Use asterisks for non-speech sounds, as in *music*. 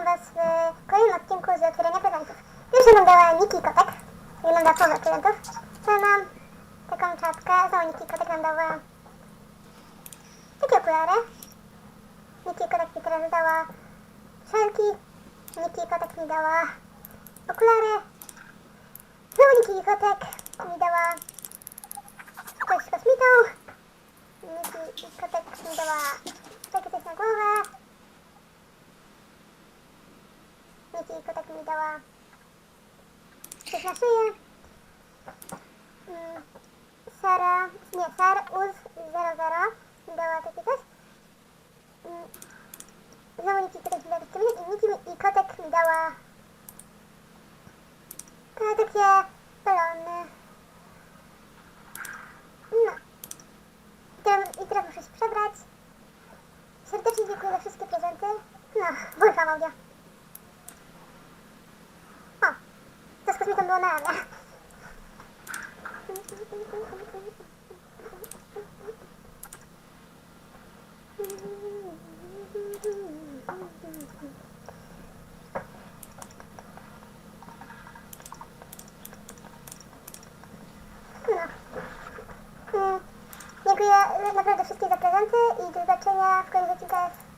witam Was w kolejnym odcinku z otwierania prezentów. Pierwsza nam dała Niki Kotek. Wygląda połowa prezentów. To mam taką czapkę. Znowu Niki Kotek nam dała takie okulary. Niki Kotek mi teraz dała szelki. Niki Kotek mi dała okulary. Znowu Niki Kotek mi dała coś z kosmitą. Niki Kotek mi dała takie coś na głowę. Niki Kotek mi dała coś na szyję. Sara, nie, Sar Uz 00 mi dała takie coś. Mm, Znowu Niki Kotek mi dała coś i Niki i Kotek mi dała takie balony. No. I teraz, I teraz muszę się przebrać. Serdecznie dziękuję za wszystkie prezenty. No, *laughs* włączam audio. To z kosmitą było na mnie. No. Mm, Dziękuję naprawdę wszystkim za prezenty i do zobaczenia w kolejnych odcinkach